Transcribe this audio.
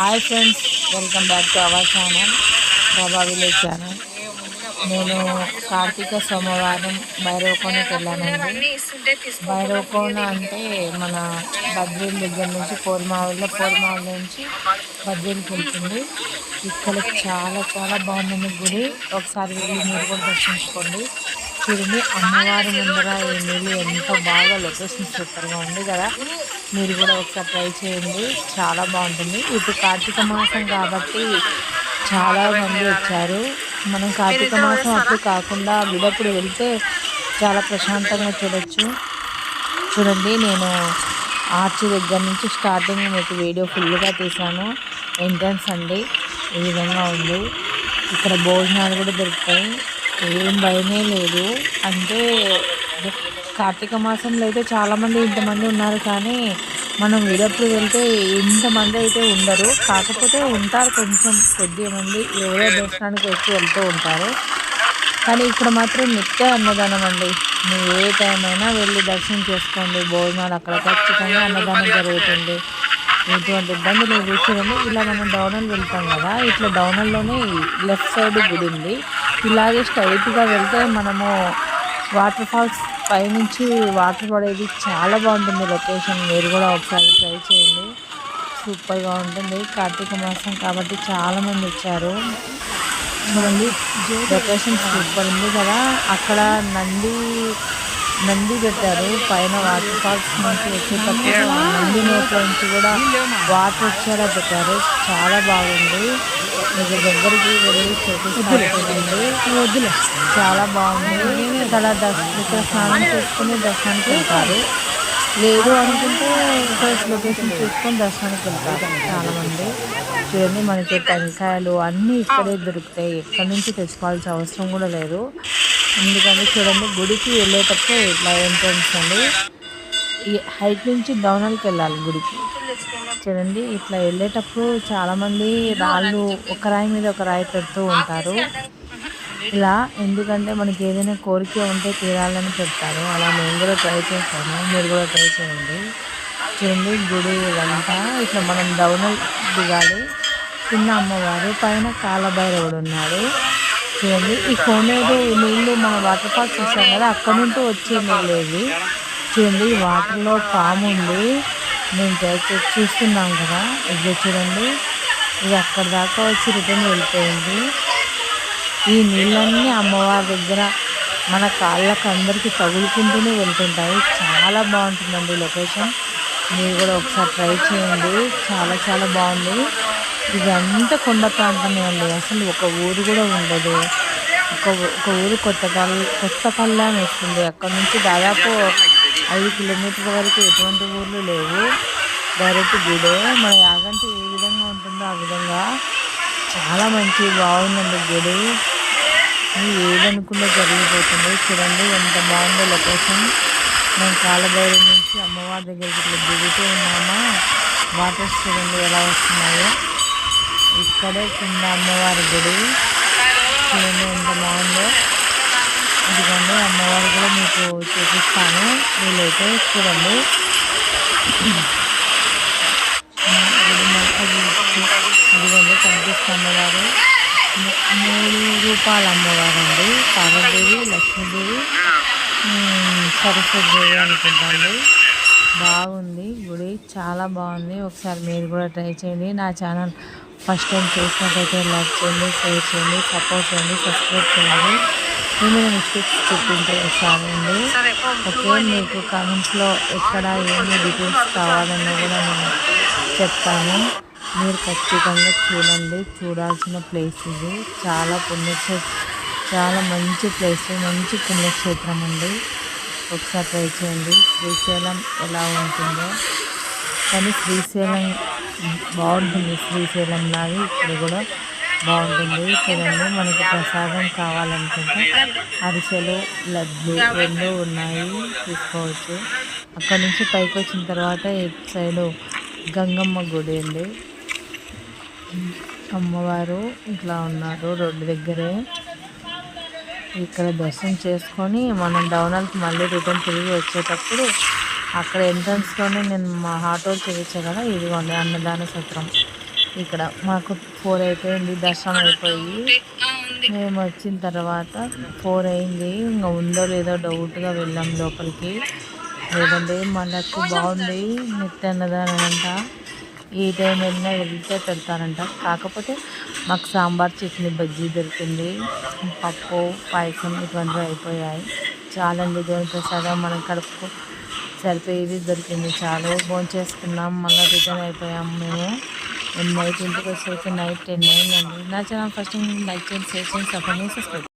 Hi friends welcome back to our channel Baba village channel నేను కార్తీక సోమవారం భైరవకోనకి వెళ్ళానండి. భైరవకోన అంటే మన బద్రీల దగ్గర నుంచి పోర్మావుల్లో పోర్మావుల నుంచి బద్రీలకి వెళ్తుంది. ఇక్కడ చాలా చాలా బాగుందండి గుడి. ఒకసారి వెళ్ళి మీరు కూడా దర్శించుకోండి. చూడండి. అమ్మవారి ముందర ఈ నీళ్ళు ఎంత బాగా లొకేషన్ సూపర్గా ఉంది కదా. మీరు కూడా ఒకసారి ట్రై చేయండి. చాలా బాగుంటుంది. ఇప్పుడు కార్తీక మాసం కాబట్టి చాలా మంది వచ్చారు. మనం కార్తీక మాసం అప్పుడు కాకుండా విడప్పుడు వెళ్తే చాలా ప్రశాంతంగా చూడొచ్చు. చూడండి నేను ఆర్చి దగ్గర నుంచి స్టార్టింగ్ మీకు వీడియో ఫుల్గా తీశాను. ఎంట్రన్స్ అండి. ఈ విధంగా ఉంది. ఇక్కడ భోజనాలు కూడా దొరుకుతాయి. ఏం భయమే లేదు. అంటే కార్తీక మాసంలో అయితే చాలామంది ఇంతమంది ఉన్నారు కానీ మనం విడప్పుడు వెళ్తే ఇంతమంది అయితే ఉండరు. కాకపోతే ఉంటారు కొంచెం కొద్ది మంది ఎవరో దర్శనానికి వచ్చి వెళ్తూ ఉంటారు. కానీ ఇక్కడ మాత్రం నిత్య అన్నదానం అండి. మీరు ఏ టైం అయినా వెళ్ళి దర్శనం చేసుకోండి. భోజనాలు అక్కడ ఖచ్చితంగా అన్నదానం జరుగుతుంది. ఎటువంటి ఇబ్బంది లేదు చూడండి ఇలా మనం డౌనల్ వెళ్తాం కదా. ఇట్లా డౌనల్లోనే లెఫ్ట్ సైడ్ గుడి ఉంది. ఇలాగే స్ట్రైట్గా వెళ్తే మనము వాటర్ ఫాల్స్ పైనుంచి వాటర్ పడేది చాలా బాగుంటుంది లొకేషన్. మీరు కూడా ఒకసారి ట్రై చేయండి. సూపర్గా ఉంటుంది. కార్తీక మాసం కాబట్టి చాలామంది వచ్చారు. చూడండి లొకేషన్ సూపర్ ఉంది కదా. అక్కడ నంది నంది పెట్టారు. పైన వాటర్ ఫాల్స్ నుంచి వచ్చేటప్పుడు నంది నోట్ల నుంచి కూడా వాటర్ వచ్చేలా పెట్టారు. చాలా బాగుంది. దగ్గరికి వెళ్ళి చూపిస్తాను చాలా బాగుంది. ఇక్కడ దర్శ ఇక్కడ స్నానం చేసుకుని దర్శనానికి వెళ్తారు లేదు అనుకుంటే ఇక్కడ లొకేషన్ చూసుకొని దర్శనానికి వెళ్తారు చాలామంది. చూడండి మనకి టెంకాయలు అన్నీ ఇక్కడే దొరుకుతాయి. ఎక్కడి నుంచి తెచ్చుకోవాల్సిన అవసరం కూడా లేదు. ఎందుకంటే చూడండి గుడికి వెళ్ళేటప్పుడు ఇట్లా ఎంట్రన్స్ అండి. హైట్ నుంచి డౌన్కి వెళ్ళాలి గుడికి. చూడండి. ఇట్లా వెళ్ళేటప్పుడు చాలామంది రాళ్ళు ఒక రాయి మీద ఒక రాయి పెడుతూ ఉంటారు. ఇలా ఎందుకంటే మనకి ఏదైనా కోరిక ఉంటే తీరాలని పెడతారు అలా మేము కూడా ట్రై చేస్తాము మీరు కూడా ట్రై చేయండి. చూడండి గుడి ఇదంతా. ఇట్లా మనం డౌన్ దిగాలి. చిన్న అమ్మవారు పైన కాలభైరవుడు ఉన్నాడు. చూడండి ఈ కోనేరు నీళ్ళు మన వాటర్ ఫాల్స్ వస్తాం కదా అక్కడ నుండి వచ్చే నీళ్ళు చూడండి వాటర్లో పాము ఉంది. మేము చూస్తున్నాం కదా ఇది చూడండి. ఇది అక్కడ దాకా వచ్చి రిటర్న్ వెళ్ళిపోయింది. ఈ నీళ్ళన్నీ అమ్మవారి దగ్గర మన కాళ్ళకు అందరికీ తగులుకుంటూనే వెళ్తుంటాయి. చాలా బాగుంటుందండి లొకేషన్. మీరు కూడా ఒకసారి ట్రై చేయండి. చాలా చాలా బాగుంది. ఇదంతా కొండ ప్రాంతమే అండి. అసలు ఒక ఊరు కూడా ఉండదు. ఒక ఒక ఊరు కొత్తపల్లి కొత్తపల్లి అని వస్తుంది. అక్కడ నుంచి దాదాపు ఐదు కిలోమీటర్ల వరకు ఎటువంటి ఊర్లు లేవు. డైరెక్ట్ గుడే మన యాగంటి ఏ విధంగా ఉంటుందో ఆ విధంగా చాలా మంచి బాగుందండి గుడి. ఏదనుకున్నా జరిగిపోతుంది. చూడండి ఎంత బాగుందో లొకేషన్. మేము కాలభైరం నుంచి అమ్మవారి దగ్గరికి ఇట్లా దిగుతూ ఉన్నామా? వాటర్స్ చూడండి ఎలా వస్తున్నాయో. ఇక్కడే కింద అమ్మవారి గుడి. చూడండి ఎంత బాగుందో. ఇదిగోండి అమ్మవారు కూడా మీకు చూపిస్తాను. వీలైతే చూడండి. ఇదిగోండి కనిపిస్తుంది అమ్మవారు. మూడు రూపాయల అమ్మవారు అండి పార్వదేవి లక్ష్మీదేవి సరస్వతిదేవి అనుకుంటాను. బాగుంది గుడి చాలా బాగుంది. ఒకసారి మీరు కూడా ట్రై చేయండి. నా ఛానల్ ఫస్ట్ టైం చూసినట్టయితే లైక్ చేయండి షేర్ చేయండి సపోర్ట్ చేయండి సబ్స్క్రైబ్ చేయండి. ఏమైనా మిస్టేక్స్ చెప్పింటే అండి. ఓకే మీకు కామెంట్స్లో ఎక్కడ ఏమి డీటెయిల్స్ కావాలన్నా కూడా నేను చెప్తాను. మీరు ఖచ్చితంగా చూడండి. చూడాల్సిన ప్లేస్ ఇది. చాలా పుణ్యక్షేత్రం చాలా మంచి ప్లేస్ మంచి పుణ్యక్షేత్రం అండి. ఒకసారి ట్రై చేయండి. శ్రీశైలం ఎలా ఉంటుందో. కానీ శ్రీశైలం బాగుంటుంది. శ్రీశైలం లాగా ఇక్కడ కూడా బాగుంటుంది. చూడండి మనకి ప్రసాదం కావాలనుకుంటే అరిసెలు లడ్లు రెండు ఉన్నాయి తీసుకోవచ్చు. అక్కడ నుంచి పైకి వచ్చిన తర్వాత ఇటు సైడు గంగమ్మ గుడి అండి. అమ్మవారు ఇట్లా ఉన్నారు రోడ్డు దగ్గరే. ఇక్కడ దర్శనం చేసుకొని మనం డౌనల్కి మళ్ళీ రిటర్న్ తిరిగి వచ్చేటప్పుడు అక్కడ ఎంట్రన్స్లోనే నేను మా ఆటోలు చూపించా కదా ఇదిగోండి అన్నదాన సత్రం. ఇక్కడ మాకు ఫోర్ అయిపోయింది దర్శనం అయిపోయి. మేము వచ్చిన తర్వాత ఫోర్ అయింది ఇంకా ఉందో లేదో డౌట్గా వెళ్ళాం లోపలికి. లేదండి మనకు బాగుంది నిత్యన్నదానంట అంట. ఈ టైం వెళ్ళినా వెళ్తే పెడతారంట. కాకపోతే మాకు సాంబార్ చట్నీ బజ్జీ దొరికింది. పప్పు పాయసం ఇటువంటివి అయిపోయాయి. చాలండి దేవుని ప్రసాదం మనం కడుపు సరిపోయేది దొరికింది. చాలు ఫోన్ చేసుకున్నాం మళ్ళీ రిటర్న్ అయిపోయాం మేము. నైట్ ఇంటికి వచ్చేసరికి నైట్ టెన్ అయిందండి నా ఛానల్ ఫస్ట్ లైక్ చేయండి షేర్ చేయండి సపోర్ట్ చేసి సబ్స్క్రైబ్